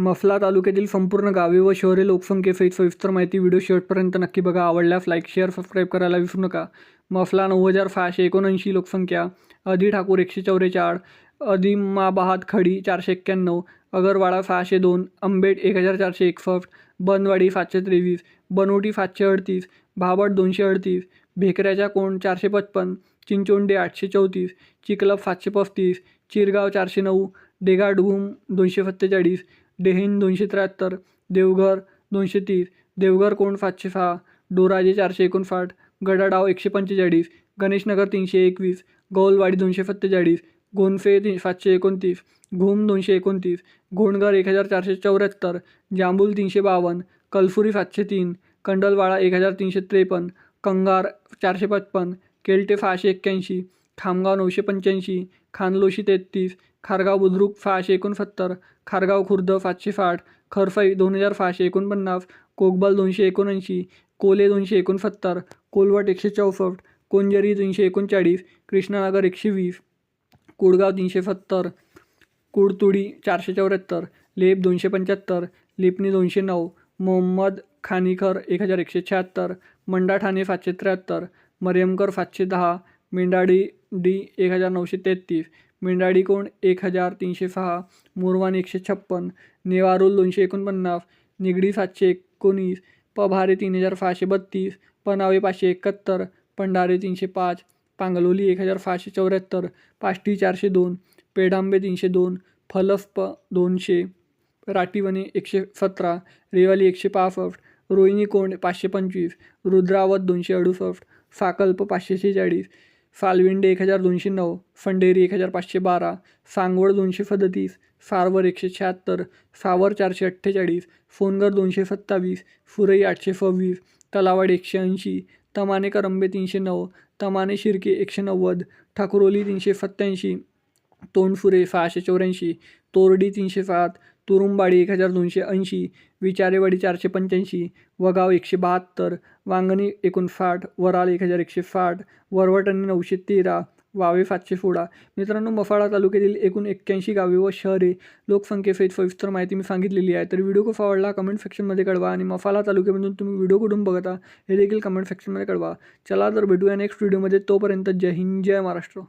मफला तालुक्यातील संपूर्ण गावे व शहरे लोकसंख्येसहित सविस्तर माहिती व्हिडिओ शेवटपर्यंत नक्की बघा. आवडल्यास लाईक शेअर सबस्क्राईब करायला विसरू नका. मफला नऊ हजार सहाशे एकोणऐंशी लोकसंख्या अधि ठाकूर एकशे चौवेचाळ अदिमाबाद खडी चारशे एक्क्याण्णव अगरवाडा सहाशे दोन आंबेड एक हजार चारशे एकसष्ट बनवाडी सातशे तेवीस बनवटी सातशे अडतीस भाबड दोनशे अडतीस भेकऱ्याच्या कोंड चारशे पचपन चिंचोंडे आठशे चौतीस चिखलप सातशे पस्तीस चिरगाव चारशे नऊ डेगाडूम दोनशे सत्तेचाळीस डेहेन दोनशे त्र्याहत्तर देवघर दोनशे तीस देवघर कोण सातशे सहा डोराजे चारशे एकोणसाठ गडाडाव एकशे पंचेचाळीस गणेशनगर तीनशे एकवीस गौलवाडी दोनशे सत्तेचाळीस गोनफे तीन सातशे एकोणतीस घुम दोनशे एकोणतीस घोणघर एक हजार चारशे चौऱ्याहत्तर जांबूल तीनशे बावन्न कलफुरी सातशे तीन कंडलवाडा एक हजार तीनशे त्रेपन्न कंगार चारशे पचपन्न केलटे सहाशे एक्क्याऐंशी खामगाव नऊशे पंच्याऐंशी खानलोशी तेहतीस खारगाव बुद्रुक सहाशे एकोणसत्तर खारगाव खुर्द सातशे साठ खरफई दोन हजार सहाशे एकोणपन्नास कोकबल दोनशे एकोणऐंशी कोले दोनशे एकोणसत्तर कोलवट एकशे चौसष्ट कोंजरी तीनशे एकोणचाळीस कृष्णानगर एकशे वीस कुडगाव तीनशे सत्तर कुडतुडी चारशे चौऱ्याहत्तर लेप दोनशे पंच्याहत्तर लिपणी दोनशे नऊ मोहम्मद खानिकर एक हजार एकशे शहात्तर मंडा ठाणे सातशे त्र्याहत्तर मरियमकर सातशे दहा मेंढाडी डी एक हजार नऊशे तेहतीस मेंढाडी कोण एक हजार तीनशे सहा मोरवान एकशे छप्पन नेवारुल दोनशे एकोणपन्नास निगडी सातशे एकोणीस पभारे तीन हजार सहाशे बत्तीस पनावे पाचशे एकाहत्तर पंढारे तीनशे पाच पांगलोली एक हजार सहाशे चौऱ्याहत्तर पाष्टी चारशे दोन पेडांबे तीनशे दोन फलफ दोनशे राटीवणे एकशे सतरा रेवाली एकशे पासष्ट रोहिणी कोंड पाचशे पंचवीस रुद्रावत दोनशे अडुसष्ट साकल्प पाचशे शेहेचाळीस सालविंडे एक हजार दोनशे नऊ फंडेरी एक हजार पाचशे बारा सांगवड दोनशे सदतीस सारवर एकशे शहात्तर सावर चारशे अठ्ठेचाळीस फोनगर दोनशे सत्तावीस फुरई आठशे सव्वीस तलावाड एकशे ऐंशी तमाने करंबे तीनशे नऊ तमाने शिर्के एकशे नव्वद ठाकुरोली तीनशे सत्त्याऐंशी तोंडफुरे सहाशे चौऱ्याऐंशी तोरडी तीनशे सात तुरुंबाडी एक हजार दोनशे ऐंशी विचारेवाडी चारशे पंच्याऐंशी वगाव एकशे बहात्तर वांगणी एकोणसाठ वराळ एक हजार एकशे साठ वरवटणी नऊशे तेरा वावे सातशे सोळा. मित्रांनो मफाळा तालुक्यातील एकूण एक्क्याऐंशी गावे व शहरे लोकसंख्येसहित सविस्तर माहिती मी सांगितलेली आहे. तर व्हिडिओ कसा आवडला कमेंट सेक्शनमध्ये कळवा आणि मफाळा तालुक्यामधून तुम्ही व्हिडिओ कुठून बघता हे देखील कमेंट सेक्शनमध्ये कळवा. चला तर भेटूया नेक्स्ट व्हिडिओमध्ये. तोपर्यंत जय हिंद जय महाराष्ट्र.